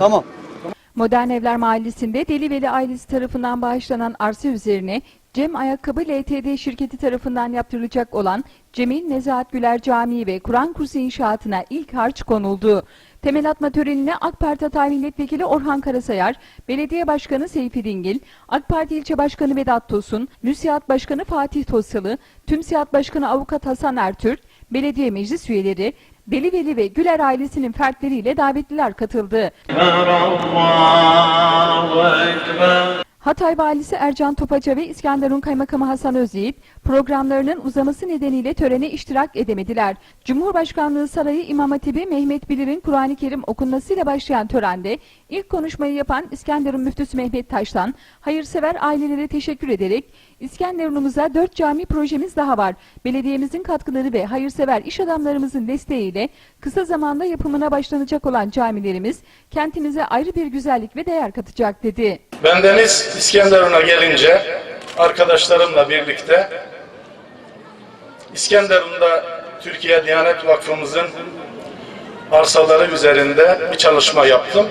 Tamam. Modern Evler Mahallesi'nde Deliveli ailesi tarafından bağışlanan arsa üzerine Cem Ayakkabı LTD şirketi tarafından yaptırılacak olan Cemil Nezahat Güler Camii ve Kur'an kursu inşaatına ilk harç konuldu. Temel atma törenine AK Parti Hatay Milletvekili Orhan Karasayar, Belediye Başkanı Seyfi Dingil, AK Parti İlçe Başkanı Vedat Tosun, Nüsihat Başkanı Fatih Tosyalı, TÜMSİAD Başkanı Avukat Hasan Ertürk, belediye meclis üyeleri, Beliveli ve Güler ailesinin fertleriyle davetliler katıldı. Hatay valisi Ercan Topaça ve İskenderun kaymakamı Hasan Özyiğit, programlarının uzaması nedeniyle törene iştirak edemediler. Cumhurbaşkanlığı Sarayı İmam Hatibi Mehmet Bilir'in Kur'an-ı Kerim okunmasıyla başlayan törende ilk konuşmayı yapan İskenderun Müftüsü Mehmet Taştan hayırsever ailelere teşekkür ederek İskenderun'umuza dört cami projemiz daha var. Belediyemizin katkıları ve hayırsever iş adamlarımızın desteğiyle kısa zamanda yapımına başlanacak olan camilerimiz kentimize ayrı bir güzellik ve değer katacak dedi. Bendeniz İskenderun'a gelince arkadaşlarımla birlikte İskenderun'da Türkiye Diyanet Vakfımızın arsaları üzerinde bir çalışma yaptım.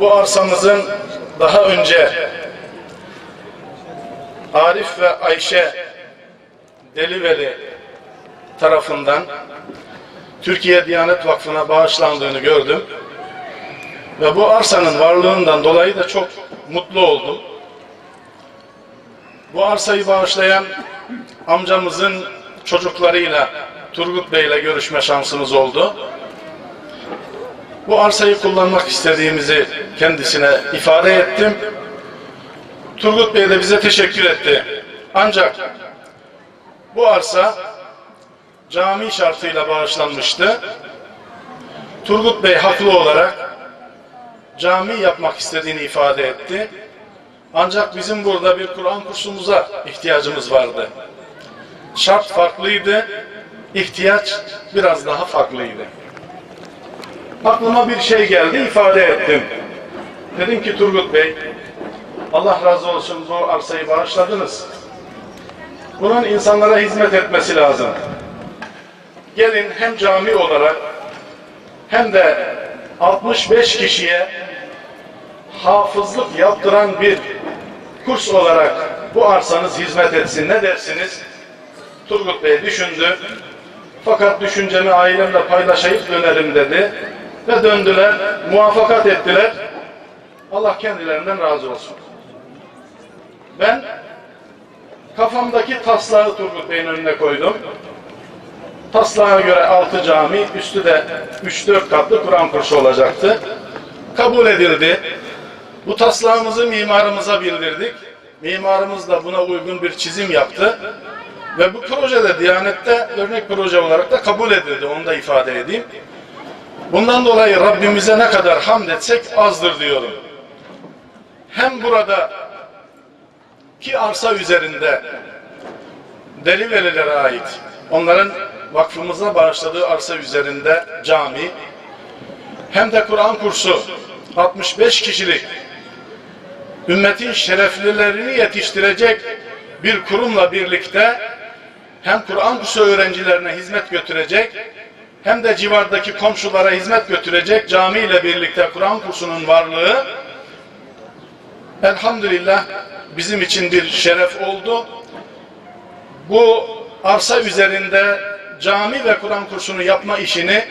Bu arsamızın daha önce Arif ve Ayşe Deliveli tarafından Türkiye Diyanet Vakfı'na bağışlandığını gördüm. Ve bu arsanın varlığından dolayı da çok mutlu oldum. Bu arsayı bağışlayan amcamızın çocuklarıyla Turgut Bey ile görüşme şansımız oldu. Bu arsayı kullanmak istediğimizi kendisine ifade ettim. Turgut Bey de bize teşekkür etti. Ancak bu arsa cami şartıyla bağışlanmıştı. Turgut Bey haklı olarak cami yapmak istediğini ifade etti. Ancak bizim burada bir Kur'an kursumuza ihtiyacımız vardı. Şart farklıydı, ihtiyaç biraz daha farklıydı. Aklıma bir şey geldi, ifade ettim. Dedim ki Turgut Bey, Allah razı olsun bu arsayı bağışladınız. Bunun insanlara hizmet etmesi lazım. Gelin hem cami olarak hem de 65 kişiye hafızlık yaptıran bir kurs olarak bu arsanız hizmet etsin. Ne dersiniz? Turgut Bey düşündü. Fakat düşüncemi ailemle paylaşayım dönerim dedi. Ve döndüler, muvaffakat ettiler. Allah kendilerinden razı olsun. Ben kafamdaki taslağı Turgut Bey'in önüne koydum. Taslağa göre altı cami, üstü de 3-4 katlı Kur'an kursu olacaktı. Kabul edildi. Bu taslağımızı mimarımıza bildirdik. Mimarımız da buna uygun bir çizim yaptı. Ve bu projede Diyanet'te örnek proje olarak da kabul edildi. Onu da ifade edeyim. Bundan dolayı Rabbimize ne kadar hamd etsek azdır diyorum. Hem burada ki arsa üzerinde Delivelilere ait onların vakfımıza bağışladığı arsa üzerinde cami hem de Kur'an kursu 65 kişilik ümmetin şereflilerini yetiştirecek bir kurumla birlikte hem Kur'an kursu öğrencilerine hizmet götürecek hem de civardaki komşulara hizmet götürecek cami ile birlikte Kur'an kursunun varlığı elhamdülillah bizim için bir şeref oldu. Bu arsa üzerinde cami ve Kur'an kursunu yapma işini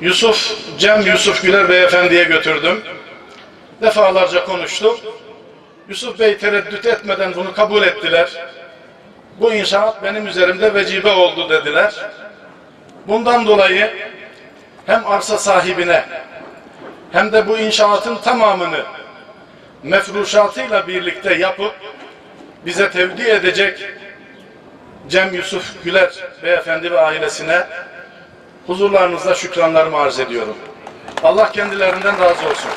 Yusuf, Cem Yusuf Güler Beyefendi'ye götürdüm. Defalarca konuştuk. Yusuf Bey tereddüt etmeden bunu kabul ettiler. Bu inşaat benim üzerimde vecibe oldu dediler. Bundan dolayı hem arsa sahibine hem de bu inşaatın tamamını mefruşatıyla birlikte yapıp bize tevdi edecek Cem Yusuf Güler beyefendi ve ailesine huzurlarınızda şükranlarımı arz ediyorum. Allah kendilerinden razı olsun.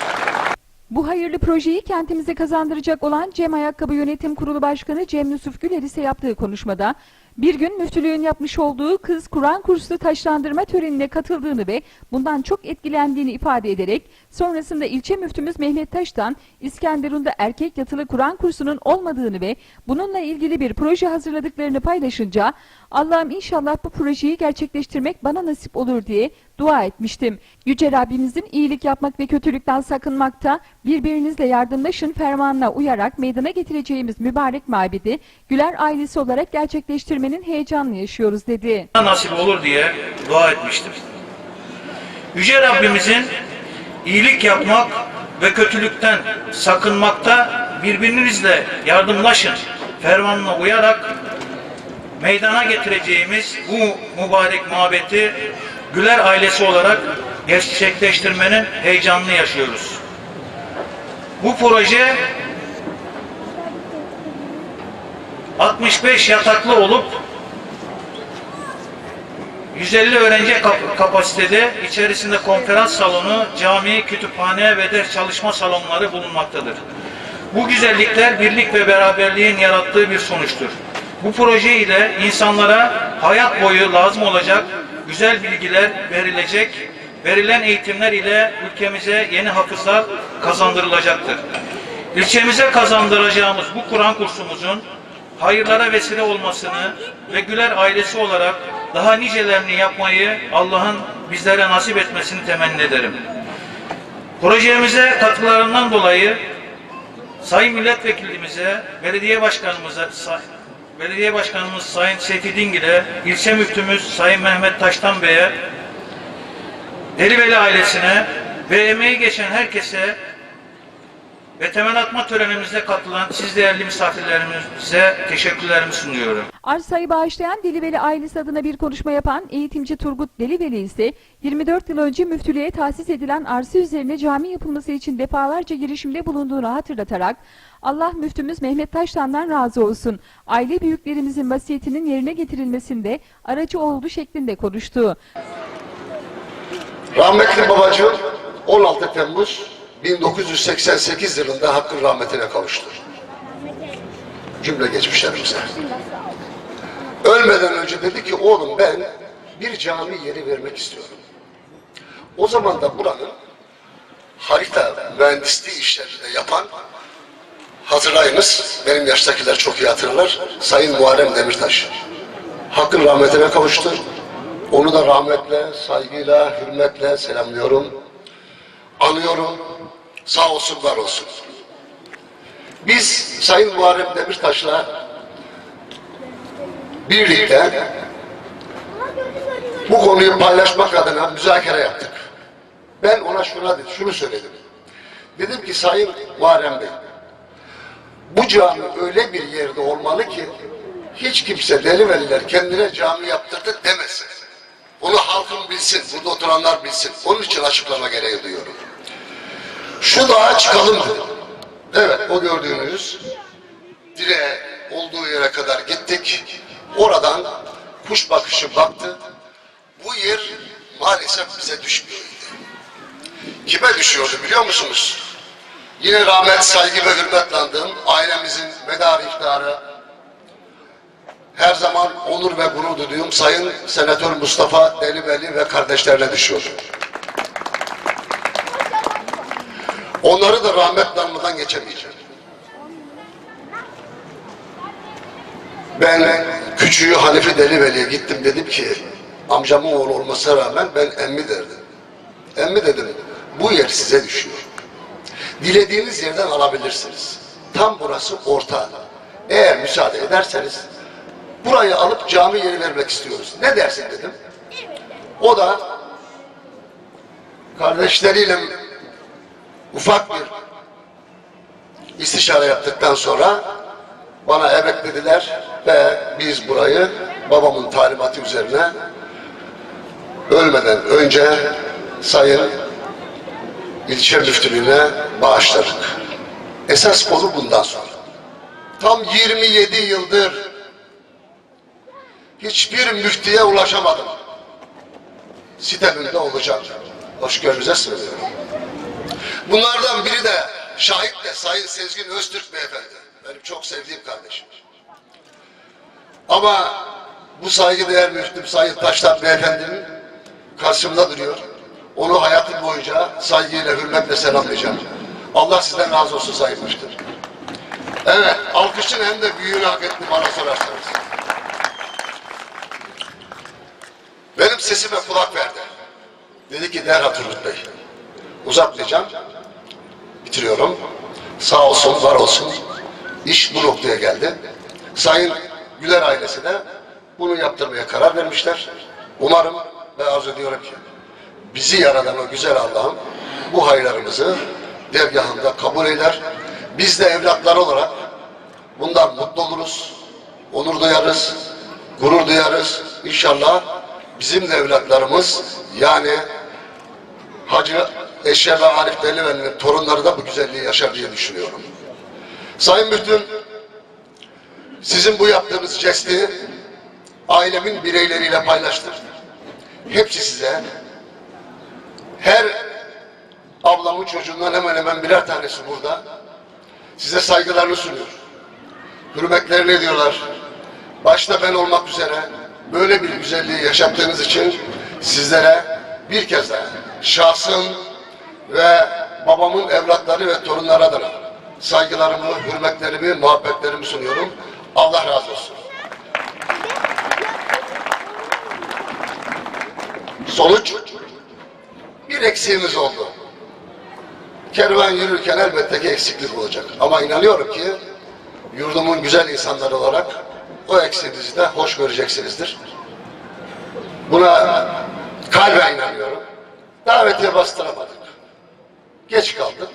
Bu hayırlı projeyi kentimize kazandıracak olan Cem Ayakkabı Yönetim Kurulu Başkanı Cem Yusuf Güler ise yaptığı konuşmada bir gün müftülüğün yapmış olduğu kız Kur'an kursu taşlandırma törenine katıldığını ve bundan çok etkilendiğini ifade ederek sonrasında ilçe müftümüz Mehmet Taş'tan İskenderun'da erkek yatılı Kur'an kursunun olmadığını ve bununla ilgili bir proje hazırladıklarını paylaşınca Allah'ım inşallah bu projeyi gerçekleştirmek bana nasip olur diye dua etmiştim. Yüce Rabbimizin iyilik yapmak ve kötülükten sakınmakta, birbirinizle yardımlaşın fermanına uyarak meydana getireceğimiz mübarek mabedi Güler ailesi olarak gerçekleştirmenin heyecanını yaşıyoruz dedi. nasip olur diye dua etmiştim. Yüce Rabbimizin iyilik yapmak ve kötülükten sakınmakta birbirinizle yardımlaşın fermanına uyarak meydana getireceğimiz bu mübarek mabeti Güler ailesi olarak gerçekleştirmenin heyecanını yaşıyoruz. Bu proje 65 yataklı olup 150 öğrenci kap- kapasitede içerisinde konferans salonu, cami, kütüphane ve ders çalışma salonları bulunmaktadır. Bu güzellikler birlik ve beraberliğin yarattığı bir sonuçtur. Bu proje ile insanlara hayat boyu lazım olacak güzel bilgiler verilecek, verilen eğitimler ile ülkemize yeni hafızlar kazandırılacaktır. İlçemize kazandıracağımız bu Kur'an kursumuzun hayırlara vesile olmasını ve Güler ailesi olarak daha nicelerini yapmayı Allah'ın bizlere nasip etmesini temenni ederim. Projemize katkılarından dolayı Sayın Milletvekilimize, Belediye Başkanımıza, Belediye Başkanımız Sayın Seyfi Dingil'e, ilçe müftümüz Sayın Mehmet Taştan Bey'e, Deliveli ailesine ve emeği geçen herkese ve temel atma törenimize katılan siz değerli misafirlerimize teşekkürlerimi sunuyorum. Arsayı bağışlayan Deliveli ailesi adına bir konuşma yapan eğitimci Turgut Deliveli ise 24 yıl önce müftülüğe tahsis edilen arsa üzerine cami yapılması için defalarca girişimde bulunduğunu hatırlatarak Allah müftümüz Mehmet Taştan'dan razı olsun. Aile büyüklerimizin vasiyetinin yerine getirilmesinde aracı oldu şeklinde konuştu. Rahmetli babacığım 16 Temmuz 1988 yılında hakkın rahmetine kavuştu. Cümle geçmişlerimize. Ölmeden önce dedi ki oğlum ben bir cami yeri vermek istiyorum. O zaman da buranın harita mühendisliği işlerini yapan hatırlayınız benim yaştakiler çok iyi hatırlar Sayın Muharrem Demirtaş. Hakkın rahmetine kavuştu. Onu da rahmetle, saygıyla, hürmetle selamlıyorum. Anıyorum. Sağ olsun, var olsun. Biz Sayın Muharrem Demirtaş'la birlikte bu konuyu paylaşmak adına müzakere yaptık. Ben ona şuna şunu söyledim. Dedim ki Sayın Muharrem Bey, bu cami öyle bir yerde olmalı ki hiç kimse Deliveliler kendine cami yaptırdı demesin. Bunu halkın bilsin, burada oturanlar bilsin. Onun için açıklama gereği duyuyorum. Şu dağa çıkalım dedim. Evet, o gördüğünüz direğe olduğu yere kadar gittik. Oradan kuş bakışı baktı. Bu yer maalesef bize düşmüyordu. Kime düşüyordu biliyor musunuz? Yine rahmet, saygı ve hürmetle andığım ailemizin medar iftiharı, her zaman onur ve gurur duyduğum Sayın Senatör Mustafa Delibeli ve kardeşlerine düşüyordu. Onları da rahmetle anmadan geçemeyeceğim. Ben küçüğü Hanifi Deliveli'ye gittim dedim ki amcamın oğlu olmasına rağmen ben emmi derdim. Emmi dedim bu yer size düşüyor. Dilediğiniz yerden alabilirsiniz. Tam burası orta. Eğer müsaade ederseniz burayı alıp cami yeri vermek istiyoruz. Ne dersin dedim. O da kardeşleriyle ufak bir istişare yaptıktan sonra bana evet dediler ve biz burayı babamın talimatı üzerine ölmeden önce sayın ilçe müftülüğüne bağışladık. Esas konu bundan sonra. Tam 27 yıldır hiçbir müftiye ulaşamadım. Sitemimde olacak. Hoşgörünüze söylüyorum. Bunlardan biri de şahit de Sayın Sezgin Öztürk beyefendi. Benim çok sevdiğim kardeşim. Ama bu saygıdeğer müftüm Sayın Taşlar beyefendinin karşımda duruyor. Onu hayatım boyunca saygıyla, hürmetle selamlayacağım. Allah sizden razı olsun Sayın Müftüm. Evet, alkışın hem de büyüğünü hak etti bana sorarsanız. Benim sesime kulak verdi. Dedi ki derhal Turgut Bey. Uzatmayacağım. Bitiriyorum. Sağ olsun, var olsun. İş bu noktaya geldi. Sayın Güler ailesi de bunu yaptırmaya karar vermişler. Umarım ve arzu ediyorum ki bizi yaradan o güzel Allah'ım bu hayırlarımızı dergahında kabul eder. Biz de evlatlar olarak bundan mutlu oluruz, onur duyarız, gurur duyarız. İnşallah bizim de evlatlarımız yani Hacı Eşref ve Arif Deliven'in torunları da bu güzelliği yaşar diye düşünüyorum. Sayın Müftüm, sizin bu yaptığınız jesti ailemin bireyleriyle paylaştım. Hepsi size, her ablamın çocuğundan hemen hemen birer tanesi burada, size saygılarını sunuyor. Hürmetlerini ediyorlar. Başta ben olmak üzere böyle bir güzelliği yaşattığınız için sizlere bir kez daha şahsım ve babamın evlatları ve torunları adına saygılarımı, hürmetlerimi, muhabbetlerimi sunuyorum. Allah razı olsun. Sonuç bir eksiğimiz oldu. Kervan yürürken elbette ki eksiklik olacak. Ama inanıyorum ki yurdumun güzel insanları olarak o eksiğimizi de hoş göreceksinizdir. Buna kalben inanıyorum. Davetiye bastıramadık. Geç kaldık.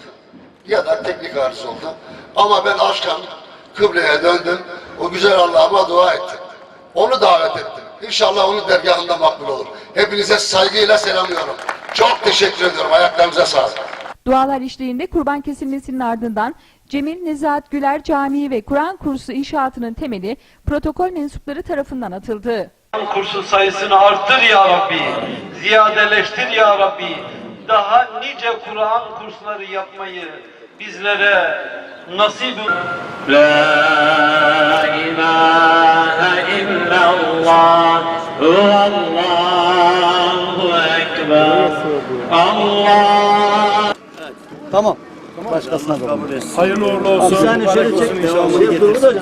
Ya da teknik arıza oldu. Ama ben aşkım kıbleye döndüm. O güzel Allah'ıma dua ettim. Onu davet ettim. İnşallah onun dergahında makbul olur. Hepinize saygıyla selamlıyorum. Çok teşekkür ediyorum. Ayaklarınıza sağlık. Dualar işliğinde kurban kesilmesinin ardından Cemil Nezahat Güler Camii ve Kur'an kursu inşaatının temeli protokol mensupları tarafından atıldı. kursu sayısını arttır ya Rabbi. Ziyadeleştir ya Rabbi daha nice Kur'an kursları yapmayı bizlere nasip La ilahe illallah Allahu Ekber Allah Tamam. Başkasına kabul etsin. Hayırlı uğurlu olsun. Bir saniye şöyle çek. Devamını getirsin.